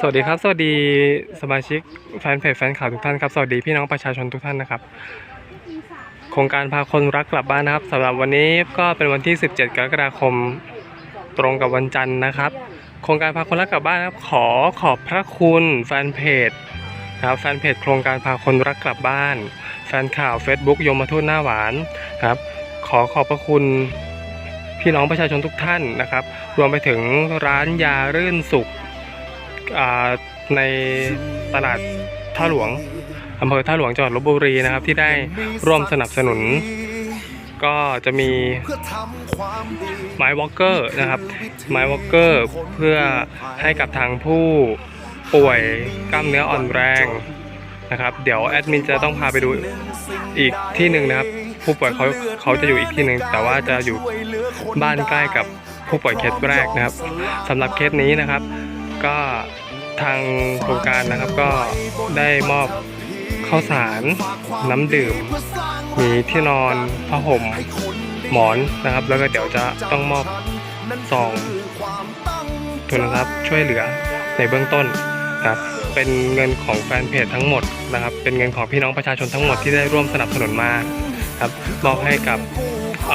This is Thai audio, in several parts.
สวัสดีครับ สวัสดีสมาชิกแฟนเพจแฟนข่าวทุกท่านครับ สวัสดีพี่น้องประชาชนทุกท่านนะครับ โครงการพาคนรักกลับบ้านนะครับสำหรับวันนี้ก็เป็นวันที่ 17 กรกฎาคมตรงกับวันจันทร์นะครับ โครงการพาคนรักกลับบ้านนะครับ ขอขอบพระคุณแฟนเพจครับแฟนเพจโครงการพาคนรักกลับบ้าน แฟนข่าว Facebook ยมทูตหน้าหวานครับ ขอขอบพระคุณพี่น้องประชาชนทุกท่านนะครับ รวมไปถึงร้านยารื่นสุข ในตลาดท่าหลวงอำเภอท่าหลวงจังหวัดลบบุรีนะครับ ที่ได้ร่วมสนับสนุน ก็จะมีไม้วอลเกอร์นะครับ ไม้วอลเกอร์เพื่อให้กับทางผู้ป่วยกล้ามเนื้ออ่อนแรงนะครับ เดี๋ยวแอดมินจะต้องพาไปดูอีกที่หนึ่งนะครับ ผู้ป่วยเขาเขาจะอยู่อีกที่หนึ่งแต่ว่าจะอยู่บ้านใกล้กับผู้ป่วยเคสแรกนะครับสำหรับเคสนี้นะครับ ก็ทางโครงการนะครับก็ได้มอบข้าวสารน้ำดื่ม มีที่นอนผ้าห่มหมอนนะครับ แล้วก็เดี๋ยวจะต้องมอบซองทุนทรัพย์ช่วยเหลือในเบื้องต้นครับเป็นเงินของแฟนเพจทั้งหมดนะครับ เป็นเงินของพี่น้องประชาชนทั้งหมดที่ได้ร่วมสนับสนุนมาครับมอบให้กับเ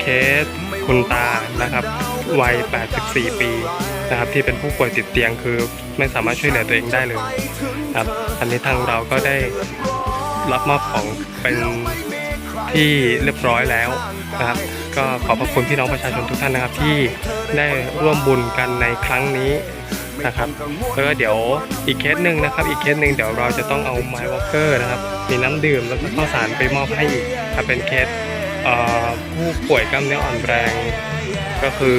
เคสคุณตานะครับวัย 84 ปี นะครับที่เป็นผู้ป่วยติดเตียงคือไม่สามารถช่วยเหลือตัวเองได้เลยครับอันนี้ทางเราก็ได้รับมอบของเป็นที่เรียบร้อยแล้วนะครับ ก็ขอบพระคุณพี่น้องประชาชนทุกท่านนะครับ ที่ได้ร่วมบุญกันในครั้งนี้นะครับแล้วก็เดี๋ยวอีกเคสหนึ่งนะครับ อีกเคสหนึ่งเดี๋ยวเราจะต้องเอาไม้วอลเกอร์นะครับ มีน้ำดื่มแล้วก็ข้าวสารไปมอบให้อีกถ้าเป็นเคสผู้ป่วยกล้ามเนื้ออ่อนแรง ก็คือ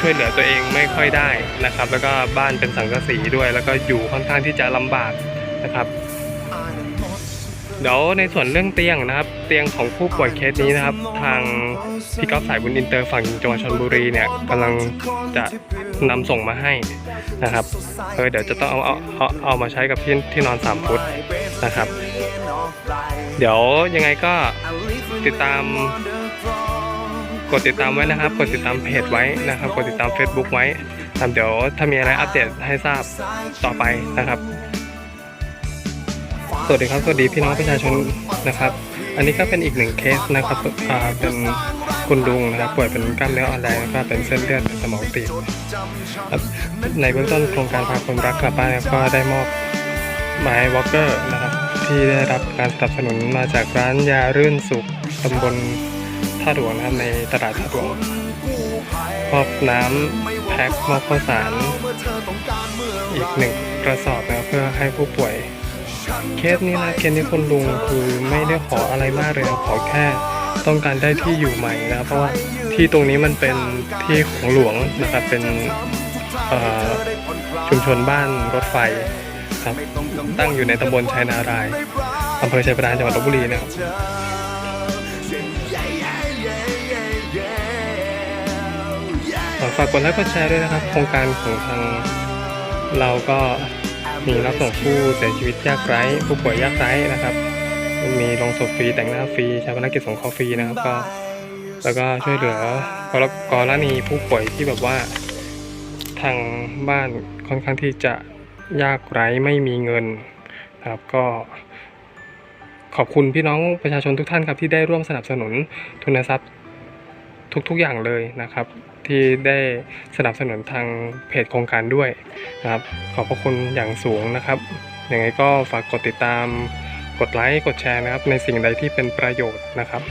ช่วยเหลือตัวเองไม่ค่อยได้นะครับ แล้วก็บ้านเป็นสังกะสีด้วย แล้วก็อยู่ค่อนข้างที่จะลำบากนะครับเดี๋ยวในส่วนเรื่องเตียงนะครับ เตียงของผู้ป่วยเคสนี้นะครับ ทางพี่ก๊อฟสายบุญอินเตอร์ฝั่งจังหวัดชลบุรีเนี่ยกำลังจะนำส่งมาให้นะครับเออเดี๋ยวจะต้องเอาเอาเอาเอามาใช้กับที่ที่นอน 3 ฟุตนะครับ เดี๋ยวยังไงก็ติดตาม กดติดตามไว้นะครับ กดติดตามเพจไว้นะครับ กดติดตาม Facebook ไว้ครับเดี๋ยวถ้ามีอะไรอัปเดตให้ทราบต่อไปนะครับ สวัสดีครับ สวัสดีพี่น้องประชาชนนะครับ อันนี้ก็เป็นอีกหนึ่งเคสนะครับเป็นคุณลุงนะครับป่วยเป็นกล้ามเนื้ออ่อนแรงแล้วก็เป็นเส้นเลือดในสมองตีบครับในเบื้องต้นโครงการพาคนรักกลับบ้านก็ได้มอบไม้วอลเกอร์นะครับที่ได้รับการสนับสนุนมาจากร้านยารื่นสุขตำบล ท่าหลวงนะครับในตลาดท่าหลวงมอบน้ำแพ็คมอบข้าวสาร อีกหนึ่งกระสอบนะเพื่อให้ผู้ป่วย เคสนี้นะเคสนี้คุณลุงคือไม่ได้ขออะไรมากเลยนะขอแค่ต้องการได้ที่อยู่ใหม่นะเพราะว่าที่ตรงนี้มันเป็นที่ของหลวงนะครับเป็นชุมชนบ้านรถไฟครับตั้งอยู่ในตำบลชัยนารายอำเภอชัยปราการจังหวัดลบบุรีนะครับ ฝากกดไลค์กดแชร์ด้วยนะครับ โครงการของทางเราก็มีรับส่งผู้เสียชีวิตยากไร้ผู้ป่วยยากไร้นะครับ มีลงศพฟรีแต่งหน้าฟรีชาปนกิจสงเคราะห์ฟรีนะครับก็แล้วก็ช่วยเหลือกรกรณีผู้ป่วยที่แบบว่า ทางบ้านค่อนข้างที่จะยากไร้ไม่มีเงินนะครับก็ ขอบคุณพี่น้องประชาชนทุกท่านครับที่ได้ร่วมสนับสนุนทุนทรัพย์ทุกๆอย่างเลยนะครับ ที่ได้สนับสนุนทางเพจโครงการด้วยนะครับขอบพระคุณอย่างสูงนะครับยังไงก็ฝากกดติดตามกดไลค์กดแชร์นะครับ ในสิ่งใดที่เป็นประโยชน์นะครับ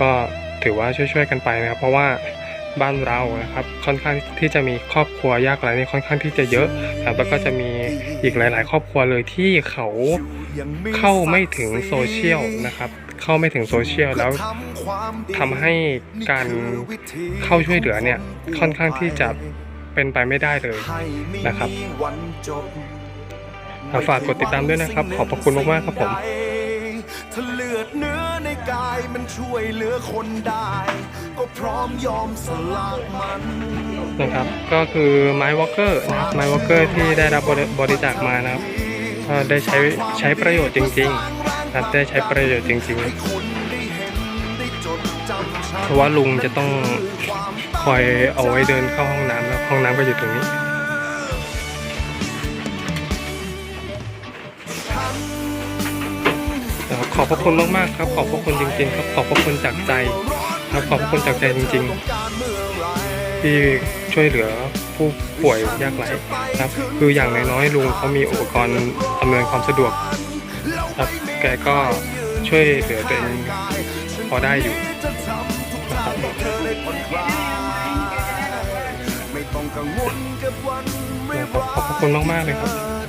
ก็ถือว่าช่วยๆกันไปนะครับ เพราะว่าบ้านเรานะครับค่อนข้างที่จะมีครอบครัวยากไร้นี่ค่อนข้างที่จะเยอะครับแล้วก็จะมีอีกหลาย ๆ ครอบครัวเลยที่เขาเข้าไม่ถึงโซเชียลนะครับ เข้าไม่ถึงโซเชียลแล้วทำให้การเข้าช่วยเหลือเนี่ยค่อนข้างที่จะเป็นไปไม่ได้เลยนะครับฝากกดติดตามด้วยนะครับ ขอบพระคุณมากๆครับผมถ้าเลือดเนื้อในกายมันช่วยเหลือคนได้ ก็พร้อมยอมสละมันนะครับ ก็คือไม้วอลเกอร์นะครับไม้วอลเกอร์ที่ได้รับบริบริจาคมานะครับก็ได้ใช้ใช้ประโยชน์จริงๆนะ ครับได้ใช้ประโยชน์จริงๆ เพราะว่าลุงจะต้องคอยเอาไว้เดินเข้าห้องน้ำแล้วห้องน้ำก็อยู่ตรงนี้ขอบพระคุณมากๆครับ ขอบพระคุณจริง ๆ ครับ ขอบพระคุณจากใจครับขอบพระคุณจากใจจริง ๆ ที่ช่วยเหลือผู้ป่วยยากไร้ครับ คืออย่างน้อยๆลุงเขามีอุปกรณ์อำนวยความสะดวก ครับแกก็ช่วยเหลือเป็นพอได้อยู่ขอบคุณมากๆเลยครับ